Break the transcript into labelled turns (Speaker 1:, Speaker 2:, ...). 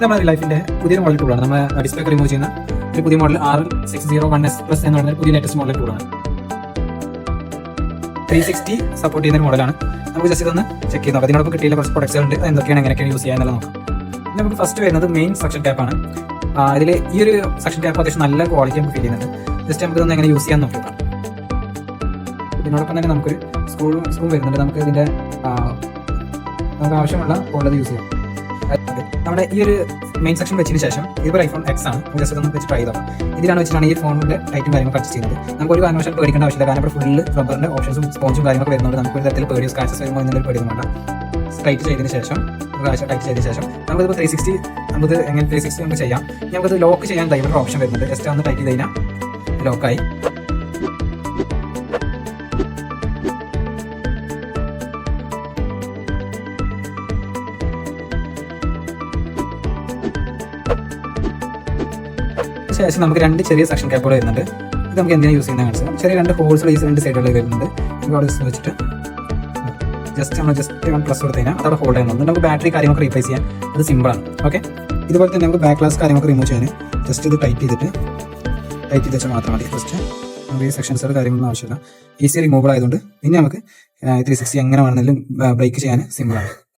Speaker 1: നമ്മുടെ ലൈഫിന്റെ പുതിയ മോഡൽ ടൂളാണ് നമ്മൾ ഡിസ്പ്ലേ റിമൂവ് ചെയ്യുന്ന ഒരു പുതിയ model R six zero one S plus എന്ന് പറയുന്ന പുതിയ ലേറ്റസ്റ്റ് മോഡൽ ടൂളാണ് ത്രീ സിക്സ്റ്റി സപ്പോർട്ട് ചെയ്യുന്ന ഒരു മോഡലാണ് നമുക്ക് ജസ്റ്റ് ഇതൊന്ന് ചെക്ക് ചെയ്ത് നോക്കാം. ഇതിനോടൊപ്പം കിട്ടിയ കുറച്ച് പ്രൊഡക്ട്സ് ഉണ്ട്. എന്തൊക്കെയാണ് എങ്ങനെയൊക്കെയാണ് യൂസ് ചെയ്യാൻ എന്നുള്ളത് നോക്കാം നമുക്ക് ഫസ്റ്റ് വരുന്നത് മെയിൻ സെക്ഷൻ ടാപ്പാണ് അതിൽ ഈ ഒരു സെക്ഷൻ ടാപ്പ് അത്യാവശ്യം നല്ല ക്വാളിറ്റി നമുക്ക് ഫീൽ ചെയ്യുന്നുണ്ട് ജസ്റ്റ് നമുക്ക് ഇതൊന്ന് എങ്ങനെ യൂസ് ചെയ്യാൻ നോക്കാം ഇതിനോടൊപ്പം തന്നെ നമുക്കൊരു സ്ക്രൂ സ്ക്രൂ വരുന്നുണ്ട്. നമുക്ക് ഇതിന്റെ നമുക്ക് ആവശ്യമുള്ള ഉള്ളത് യൂസ് ചെയ്യാം. നമ്മുടെ ഈ ഒരു മെയിൻ സെക്ഷൻ വെച്ചതിന് ശേഷം ഇതൊരു ഐഫോൺ എക്സ് ആണ്. ജസ്റ്റ് ഒന്ന് വെച്ച് ട്രൈ ചെയ്തോ ഇതിലാണ് വെച്ചിട്ടാണ് ഈ ഫോണിന്റെ ടൈറ്റും കാര്യങ്ങളും പർച്ചേസ് ചെയ്യുന്നത്. നമുക്ക് ഒരു കാരണവശാലും പേടിക്കേണ്ട ആവശ്യമില്ല. കാരണം ഇവിടെ ഫുള്ള് റബ്ബറിന്റെ ഓപ്ഷൻസും സ്പോഞ്ചും കാര്യങ്ങളൊക്കെ വരുന്നുണ്ട്. നമുക്ക് ഒരു തരത്തിൽ പേടിയോ സ്ക്രാച്ചസ് വരുമ്പോൾ എന്നൊരു പേടിയൊന്നും ടൈറ്റ് ചെയ്തതിന് ശേഷം പ്രാവശ്യം ടൈറ്റ് ചെയ്തതിന് ശേഷം നമുക്കിപ്പോൾ ത്രീ സിക്സ്റ്റി നമുക്ക് എങ്ങനെ ത്രീ സിക്സ്റ്റി നമുക്ക് ചെയ്യാം. ഇനി നമുക്കത് ലോക്ക് ചെയ്യാൻ ദൈവം ഓപ്ഷൻ വരുന്നുണ്ട്. ജസ്റ്റ് ഒന്ന് ടൈറ്റ് ചെയ്ത് കഴിഞ്ഞാൽ ലോക്കായി ശേഷം നമുക്ക് രണ്ട് ചെറിയ സെക്ഷൻ ക്യാപ്പുകൾ വരുന്നുണ്ട്. ഇത് നമുക്ക് എന്തിനാണ് യൂസ് ചെയ്യുന്നത് കാണിച്ചാൽ ചെറിയ രണ്ട് ഹോൾസ് ഈ രണ്ട് സൈഡുകളിൽ വരുന്നുണ്ട്. നമുക്ക് അവിടെ വെച്ചിട്ട് ജസ്റ്റ് നമ്മൾ ജസ്റ്റ് വൺ പ്ലസ് കൊടുത്ത് കഴിഞ്ഞാൽ അതവിടെ ഹോൾഡ് ചെയ്യുന്നുണ്ട് നമുക്ക് ബാറ്ററി കാര്യങ്ങളൊക്കെ റീപ്ലേസ് ചെയ്യാൻ അത് സിമ്പിളാണ് ഓക്കെ ഇതുപോലെ തന്നെ നമുക്ക് ബാക്ക് ഗ്ലാസ് കാര്യങ്ങളൊക്കെ റിമൂവ് ചെയ്യാൻ ജസ്റ്റ് ഇത് ടൈറ്റ് ചെയ്തിട്ട് ടൈറ്റ് ചെയ്ത് വെച്ചാൽ മാത്രം മതി. ജസ്റ്റ് നമുക്ക് ഈ സെക്ഷൻസുകൾ കാര്യങ്ങളൊന്നും ആവശ്യമില്ല. ഈസി റിമൂവബിൾ ആയതുകൊണ്ട് ഇനി നമുക്ക് ത്രീ സിക്സ്റ്റി എങ്ങനെ വേണമെങ്കിലും ബ്രേക്ക് ചെയ്യാൻ സിമ്പിളാണ്